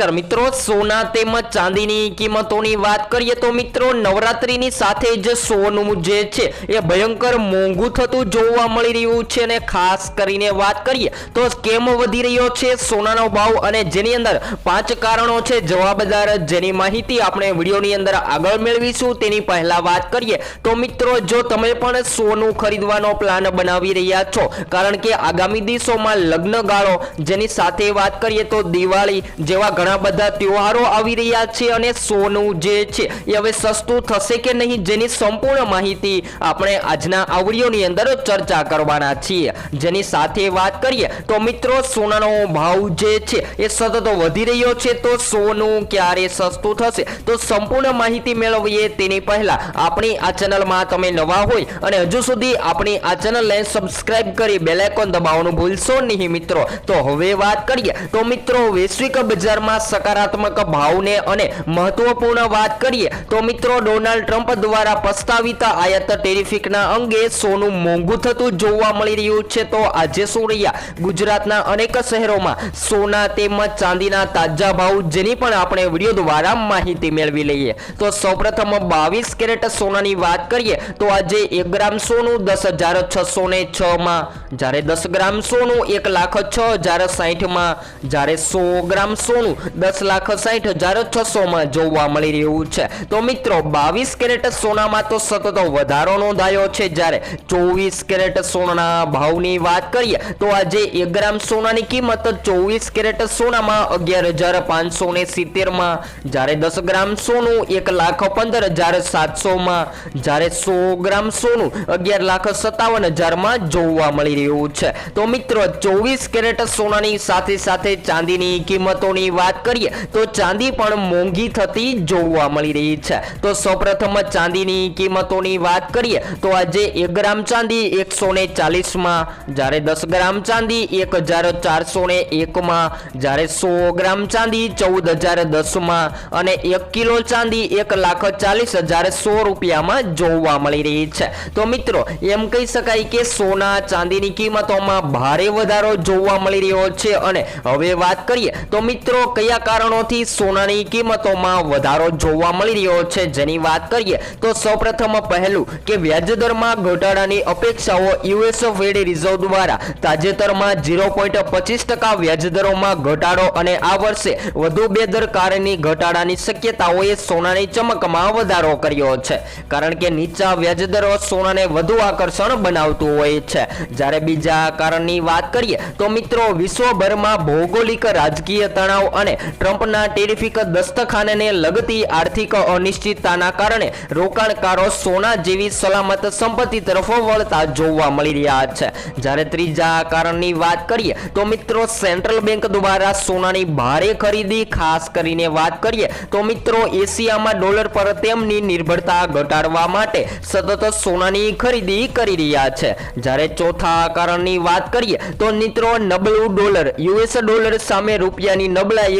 નમસ્કાર મિત્રો, સોના તેમજ ચાંદીની કિંમતોની વાત કરીએ તો મિત્રો, નવરાત્રીની સાથે જ સોનું જે છે એ ભયંકર મોંઘું થતું જોવા મળી રહ્યું છે અને ખાસ કરીને વાત કરીએ તો કેમ વધી રહ્યો છે સોનાનો ભાવ અને જેની અંદર પાંચ કારણો છે જવાબદાર જેની માહિતી આપણે વિડીયોની અંદર આગળ મેળવીશું. તેની પહેલા વાત કરીએ તો મિત્રો, જો તમે પણ સોનું ખરીદવાનો પ્લાન બનાવી રહ્યા છો, કારણ કે આગામી દિવસોમાં લગ્ન ગાળો જેની સાથે વાત કરીએ તો દિવાળી જેવા ઘણા બધા તહેવારો આવી રહ્યા છે અને સોનું જે છે એ હવે સસ્તું થશે કે નહીં જેની સંપૂર્ણ માહિતી આપણે આજના આવડીઓની અંદર ચર્ચા કરવાના છીએ. જેની સાથે વાત કરીએ તો મિત્રો, સોનાનો ભાવ જે છે એ સતત વધી રહ્યો છે. તો સોનું ક્યારે સસ્તું થશે? તો સંપૂર્ણ માહિતી મેળવીએ તેની પહેલા આપણી આ ચેનલમાં તમે નવા હોય અને હજુ સુધી આપણી આ ચેનલને સબસ્ક્રાઇબ કરી બેલાઇકોન દબાવવાનું ભૂલશો નહીં મિત્રો. તો હવે વાત કરીએ તો મિત્રો, વૈશ્વિક બજારમાં સકારાત્મક ભાવને અને મહત્વપૂર્ણ વાત કરીએ તો મિત્રો ડોનાલ્ડ ટ્રમ્પ દ્વારા પ્રસ્તાવિત આયાત ટેરિફિકના અંગે સોનું મોંઘું થતું જોવા મળી રહ્યું છે. તો આજે શું રહ્યા? ગુજરાતના અનેક શહેરોમાં સોના તેમજ ચાંદીના તાજા ભાવ જેની પણ આપણે વીડિયો દ્વારા માહિતી મેળવી લઈએ. તો સૌપ્રથમ બાવીસ કેરેટ સોનાની વાત કરીએ તો આજે એક ગ્રામ સોનું દસ હજાર છસો ને છ માં. જ્યારે દસ ગ્રામ સોનું એક લાખ છ હજાર સાહીઠમાં જ્યારે સો ગ્રામ સોનું દસ લાખ સાહીઠ હજાર છસો માં જોવા મળી રહ્યું છે. તો મિત્રો, બાવીસ કેરેટ સોનામાં તો સતત વધારો નોંધાયો છે. જ્યારે ચોવીસ કેરેટ સોનાના ભાવની વાત કરીએ, તો આજે એક ગ્રામ સોનાની કિંમત ચોવીસ કેરેટ સોનામાં અગિયાર હજાર પાંચસો ને સિત્તેરમાં, જ્યારે દસ ગ્રામ સોનું એક લાખ પંદર હજાર સાતસોમાં, જ્યારે સો ગ્રામ સોનું અગિયાર લાખ સત્તાવન હજારમાં જોવા મળી રહ્યું છે. તો મિત્રો, ચોવીસ કેરેટ સોનાની સાથે સાથે ચાંદીની કિંમતોની વાત કરીએ, તો ચાંદી પણ મોંઘી થતી જોવા મળી રહી છે. તો સૌપ્રથમ ચાંદીની કિંમતોની વાત કરીએ, તો આજે એક ગ્રામ ચાંદી એકસો ને ચાલીસમાં, જ્યારે દસ ગ્રામ ચાંદી એક હજાર ચારસો ને એકમાં, જ્યારે સો ગ્રામ ચાંદી ચૌદ હજાર દસમાં અને એક કિલો ચાંદી એક લાખ ચાલીસ હજાર સો રૂપિયામાં જોવા મળી રહી છે. તો મિત્રો, એમ કહી શકાય કે સોના ચાંદીની કિંમતોમાં ભારે વધારો જોવા મળી રહ્યો છે અને હવે વાત કરીએ, તો મિત્રો કયા કારણોથી સોનાની કિંમતોમાં વધારો જોવા મળી રહ્યો છે જેની વાત કરીએ તો સૌપ્રથમ પહેલું કે વ્યાજદરમાં ઘટાડાની અપેક્ષાઓ યુએસ ફેડ રિઝર્વ દ્વારા તાજેતરમાં ઝીરો પોઈન્ટ પચીસ ટકા વ્યાજદરોમાં ઘટાડો અને આ વર્ષે વધુ બેદરકારીની ઘટાડાની શક્યતાઓએ સોનાની ચમકમાં વધારો કર્યો છે. કારણ કે નીચા વ્યાજદરો સોનાને વધુ આકર્ષણ બનાવતું હોય છે. જ્યારે બીજા કારણની વાત કરીએ તો મિત્રો વિશ્વભરમાં ભૌગોલિક રાજકીય તણાવ અને ટ્રમ્પના ટેરિફિક દસ્તખાનને લગતી આર્થિક અનિશ્ચિતતાના કારણે રોકાણકારો સોના જેવી સલામત સંપત્તિ તરફ વળતા જોવા મળી રહ્યા છે. જ્યારે ત્રીજા કારણની વાત કરીએ તો મિત્રો સેન્ટ્રલ બેંક દ્વારા સોનાની ભારે ખરીદી ખાસ કરીને વાત કરીએ તો મિત્રો એશિયામાં ડોલર પર તેમની નિર્ભરતા ઘટાડવા માટે સતત સોનાની ખરીદી કરી રહ્યા છે. જ્યારે ચોથા કારણની વાત કરીએ તો મિત્રો નબળું ડોલર, યુએસ ડોલર સામે રૂપિયાની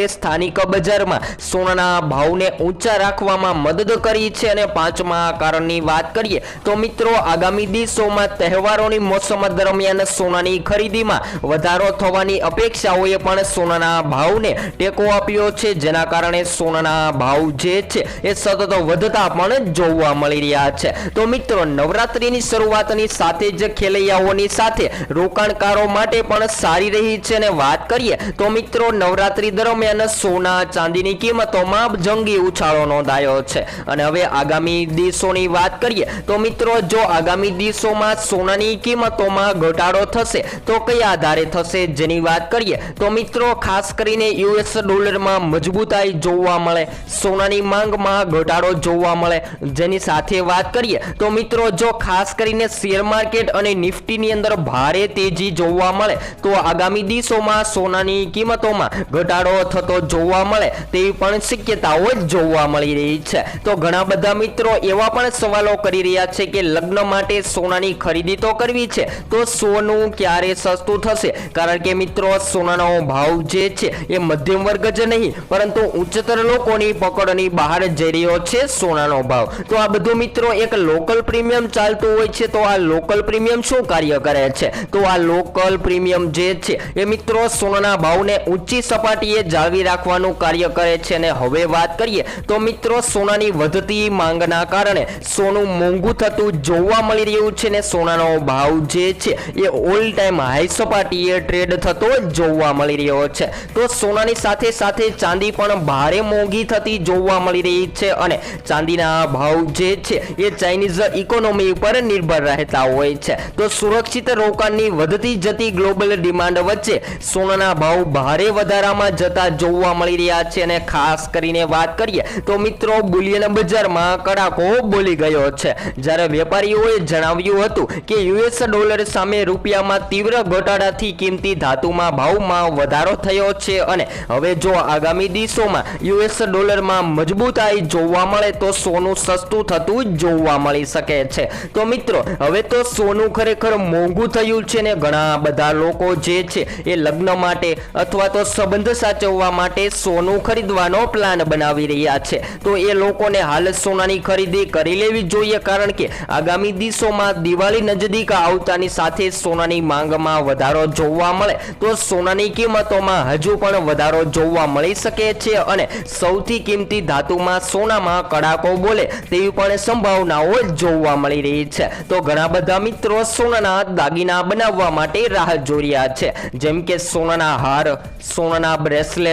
સ્થાનિક બજારમાં સોનાના ભાવને ઊંચા રાખવામાં મદદ કરી છે અને પાંચમા કારણની વાત કરીએ તો મિત્રો, આગામી દિવસોમાં તહેવારોની મોસમ દરમિયાન સોનાની ખરીદીમાં વધારો થવાની અપેક્ષાઓએ પણ સોનાના ભાવને ટેકો આપ્યો છે, જેના કારણે સોનાના ભાવ જે છે એ સતત વધતા પણ જોવા મળી રહ્યા છે. તો મિત્રો, નવરાત્રીની શરૂઆતની સાથે જ ખેલૈયાઓની સાથે રોકાણકારો માટે પણ સારી રહી છે અને વાત કરીએ તો મિત્રો, નવરાત્રી દરમિયાન સોના ચાંદીની કિંમતોમાં જંગી ઉછાળો નોંધાયો છે. અને હવે આગામી દિવસોની વાત કરીએ તો મિત્રો, જો આગામી દિવસોમાં સોનાની કિંમતોમાં ઘટાડો થશે, તો કયા આધારે થશે જેની વાત કરીએ તો મિત્રો, ખાસ કરીને યુએસ ડોલરમાં મજબૂતાઈ જોવા મળે, સોનાની માંગમાં ઘટાડો જોવા મળે, જેની સાથે વાત કરીએ તો મિત્રો, જો ખાસ કરીને શેર માર્કેટ અને નિફ્ટીની અંદર ભારે તેજી જોવા મળે, તો આગામી દિવસોમાં સોનાની કિંમતોમાં ઘટાડો થતો જોવા મળે તેવી પણ શક્યતાઓ જોવા મળી રહી છે. તો ઘણા બધા મિત્રો એવા પણ સવાલો કરી રહ્યા છે કે લગ્ન માટે સોનાની ખરીદી તો કરવી છે, તો સોનું ક્યારે સસ્તું થશે? કારણ કે મિત્રો, સોનાનો ભાવ જે છે એ મધ્યમ વર્ગ જ નહીં, પરંતુ ઉચ્ચતર લોકોની પકડની બહાર જઈ રહ્યો છે સોનાનો ભાવ. તો આ બધું મિત્રો એક લોકલ પ્રીમિયમ ચાલતું હોય છે, તો આ લોકલ પ્રીમિયમ શું કાર્ય કરે છે? તો આ લોકલ પ્રીમિયમ જે છે, એ મિત્રો સોનાના ભાવને ઊંચી સપાટીએ જાળ જાળવી રાખવાનું કાર્ય કરે છે અને હવે વાત કરીએ તો મિત્રો સોનાની વધતી માંગના કારણે સોનું મોંઘું થતું જોવા મળી રહ્યું છે ને સોનાનો ભાવ જે છે એ ઓલ ટાઈમ હાઈ સપાટીએ ટ્રેડ થતો જોવા મળી રહ્યો છે. તો સોનાની સાથે સાથે ચાંદી પણ ભારે મોંઘી થતી જોવા મળી રહી છે અને ચાંદીના ભાવ જે છે એ ચાઇનીઝ ઇકોનોમી ઉપર નિર્ભર રહેતા હોય છે. તો સુરક્ષિત રોકાણની વધતી જતી ગ્લોબલ ડિમાન્ડ વચ્ચે સોનાના ભાવ ભારે વધારામાં જતા જોવા મળી રહ્યા છે અને ખાસ કરીને વાત કરીએ તો મિત્રો બુલિયન બજારમાં કડાકો બોલી ગયો છે. જ્યારે વેપારીઓએ જણાવ્યું હતું કે યુએસ ડોલર સામે રૂપિયામાં તીવ્ર ઘટાડાથી કિંમતી ધાતુમાં ભાવમાં વધારો થયો છે અને હવે જો આગામી દિવસોમાં યુએસ ડોલરમાં મજબૂતાઈ જોવા મળે તો સોનું સસ્તું થતું જોવા મળી શકે છે. તો મિત્રો, હવે તો સોનું ખરેખર મોંઘું થયું છે ને ઘણા બધા લોકો જે છે એ લગ્ન માટે અથવા તો સંબંધ સાચવવા માટે સોનું ખરીદવાનો પ્લાન બનાવી રહ્યા છે. તો એ લોકોને હાલ સોનાની ખરીદી કરી લેવી જોઈએ કારણ કે આગામી દિવસોમાં દિવાળી નજદીક આવતાની સાથે સોનાની માંગમાં વધારો જોવા મળે. તો સોનાની કિંમતોમાં હજુ પણ વધારો જોવા મળી શકે છે અને સૌથી કિંમતી ધાતુમાં સોનામાં કડાકો બોલે તેવી પણ સંભાવનાઓ જોવા મળી રહી છે. તો ઘણા બધા મિત્રો સોનાના દાગીના બનાવવા માટે રાહ જોઈ રહ્યા છે. જેમ કે સોનાના હાર, સોનાના બ્રેસલેટ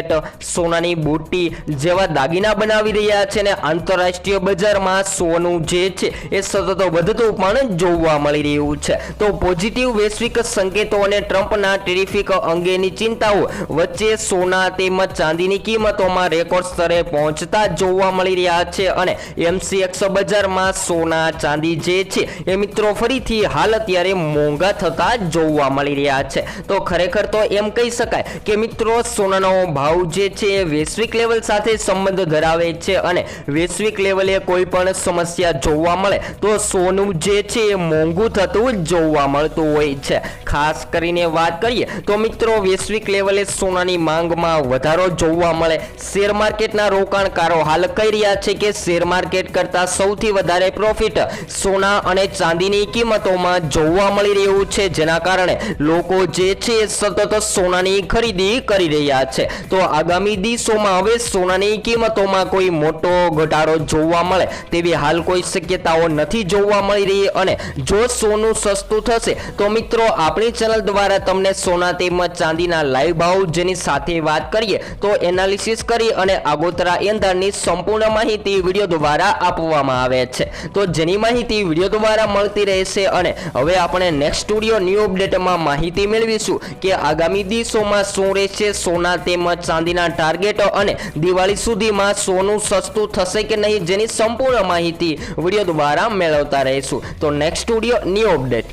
સોનાની બુટ્ટી જેવા દાગીના બનાવી રહ્યા છે અને આંતરરાષ્ટ્રીય બજારમાં સોનું જે છે એ સતત વધતું પણ જોવા મળી રહ્યું છે. તો પોઝિટિવ વૈશ્વિક સંકેતો અને ટ્રમ્પના ટેરિફિક અંગેની ચિંતાઓ વચ્ચે સોના તેમજ ચાંદીની કિંમતોમાં રેકોર્ડ સ્તરે પહોંચતા જોવા મળી રહ્યા છે અને એમસીએક્સ બજારમાં સોના, ચાંદી જે છે એ મિત્રો ફરીથી હાલ અત્યારે મોંઘા થતા જોવા મળી રહ્યા છે. તો ખરેખર તો એમ કહી શકાય કે મિત્રો, સોનાનો ભાવ જે છે એ વૈશ્વિક લેવલ સાથે સંબંધ ધરાવે છે અને વૈશ્વિક લેવલે કોઈ પણ સમસ્યા જોવા મળે તો સોનું જે છે એ મોંઘું થતું જોવા મળતું હોય છે. ખાસ કરીને વાત કરીએ તો મિત્રો વૈશ્વિક લેવલે સોનાની માંગમાં વધારો જોવા મળે. શેર માર્કેટના રોકાણકારો હાલ કહી રહ્યા છે કે શેર માર્કેટ કરતાં સૌથી વધારે પ્રોફિટ સોના અને ચાંદીની કિંમતોમાં જોવા મળી રહ્યું છે. જેના કારણે લોકો જે છે સતત સોનાની ખરીદી કરી રહ્યા છે. તો આગામી દિવસોમાં હવે સોનાની કિંમતોમાં કોઈ મોટો ઘટાડો જોવા મળે તેવી હાલ કોઈ શક્યતાઓ નથી જોવા મળી રહી અને જો સોનું સસ્તું થશે, તો મિત્રો આપણી ચેનલ દ્વારા તમને સોના તેમજ ચાંદીના લાઈવ ભાવ જેની સાથે વાત કરીએ, તો એનાલિસિસ કરી અને આગોતરા એંધાણની સંપૂર્ણ માહિતી વીડિયો દ્વારા આપવામાં આવે છે. તો જેની માહિતી વીડિયો દ્વારા મળતી રહેશે અને હવે આપણે નેક્સ્ટ સ્ટુડિયો ન્યૂ અપડેટમાં માહિતી મેળવીશું કે આગામી દિવસોમાં શું રહેશે સોના તેમજ ચાંદીના ટાર્ગેટ અને દિવાળી સુધીમાં સોનું સસ્તું થશે કે નહીં, જેની સંપૂર્ણ માહિતી વીડિયો દ્વારા મેળવતા રહીશું. તો નેક્સ્ટ સ્ટુડિયો ન્યૂ અપડેટ